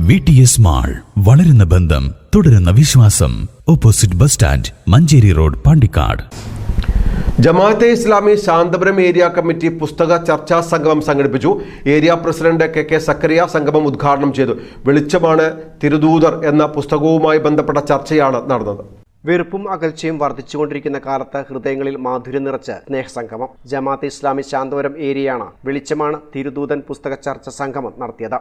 V T S mall വളരുന്ന ബന്ധം തുടരുന്ന വിശ്വാസം. Opposite bus stand Manjeri road Pandikkad. Jamaate Islami Santhapuram area committee പുസ്തക ചർച്ചാ സംഗമം സംഘടിപ്പിച്ചു. Area president K K Zakaria സംഗമം ഉദ്ഘാടനം ചെയ്തു. വെളിച്ചമാണ് തിരുദൂതർ എന്ന പുസ്തകവുമായി ബന്ധപ്പെട്ട ചർച്ചയാണ് നടന്നത്. വെറുപ്പും അകൽച്ചയും വർദ്ധിച്ചുകൊണ്ടിരിക്കുന്ന കാലത്ത് ഹൃദയങ്ങളിൽ മാധുര്യം നിറച്ച് സ്നേഹസംഗമം. ജമാഅത്ത് ഇസ്ലാമി ശാന്തപുരം ഏരിയയാണ് വെളിച്ചമാണ് തിരുദൂതൻ പുസ്തക ചർച്ച സംഗമം നടത്തിയത്.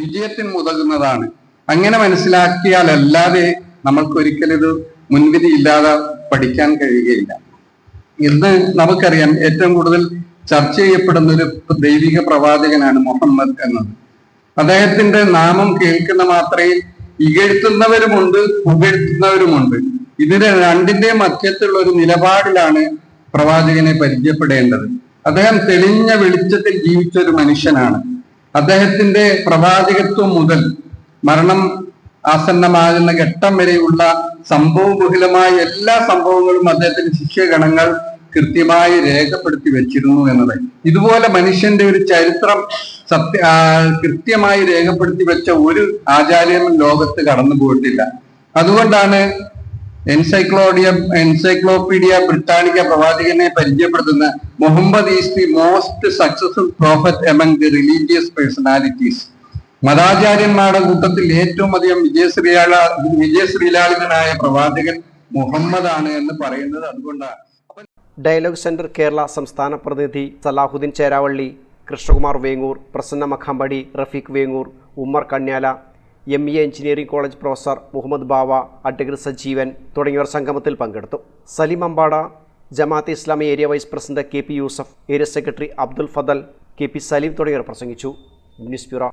വിജയത്തിന് മുതകുന്നതാണ്. അങ്ങനെ മനസ്സിലാക്കിയാൽ അല്ലാതെ മനസ്സിലാക്കിയാലല്ലാതെ നമ്മൾക്കൊരിക്കലും ഇത് മുൻവിധി ഇല്ലാതെ പഠിക്കാൻ കഴിയുകയില്ല. ഇന്ന് നമുക്കറിയാം ഏറ്റവും കൂടുതൽ ചർച്ച ചെയ്യപ്പെടുന്ന ഒരു ദൈവിക പ്രവാചകനാണ് മുഹമ്മദ് എന്നത്. അദ്ദേഹത്തിന്റെ നാമം കേൾക്കുന്ന മാത്രയിൽ ഇകഴ്ത്തുന്നവരുമുണ്ട് പുകഴ്ത്തുന്നവരുമുണ്ട്. ഇതിന്റെ രണ്ടിന്റെ മധ്യത്തിലുള്ള ഒരു നിലപാടിലാണ് പ്രവാചകനെ പരിചയപ്പെടേണ്ടത്. അദ്ദേഹം തെളിഞ്ഞ വെളിച്ചത്തിൽ ജീവിച്ച ഒരു മനുഷ്യനാണ്. അദ്ദേഹത്തിന്റെ പ്രവാചകത്വം മുതൽ മരണം ആസന്നമാകുന്ന ഘട്ടം വരെയുള്ള സംഭവബഹുലമായ എല്ലാ സംഭവങ്ങളും അദ്ദേഹത്തിന്റെ ശിഷ്യഗണങ്ങൾ കൃത്യമായി രേഖപ്പെടുത്തി വെച്ചിരുന്നു എന്നത്. ഇതുപോലെ മനുഷ്യന്റെ ഒരു ചരിത്രം സത്യ കൃത്യമായി രേഖപ്പെടുത്തി വെച്ച ഒരു ആചാര്യനും ലോകത്ത് കടന്നു പോയിട്ടില്ല അതുകൊണ്ടാണ് എൻസൈക്ലോഡിയ എൻസൈക്ലോപീഡിയ ബ്രിട്ടാനിക്ക പ്രവാചകനെ പരിചയപ്പെടുത്തുന്ന Muhammad is the most successful prophet among the religious personalities മതാചാര്യന്മാരുടെ കൂട്ടത്തിൽ ഏറ്റവും അധികം വിജയശ്രീലാള വിജയശ്രീലാളിതനായ പ്രവാചകൻ മുഹമ്മദാണ് എന്ന് പറയുന്നത് അതുകൊണ്ടാണ്. ഡയലോഗ് സെന്റർ കേരള സംസ്ഥാന പ്രതിനിധി Salahuddin Cheravally Krishnakumar Vengoor Prasanna Makhampadi Rafeeq Vengoor Ummer Kanyala M E engineering college professor Muhammad Bava advocate Sajeevan തുടങ്ങിയവർ സംഗമത്തിൽ പങ്കെടുത്തു. Saleem Ambada Jamaat Islami area vice president K P Yusuf area secretary Abdul Fadal K P Saleem തുടങ്ങിയവർ പ്രസംഗിച്ചു. News bureau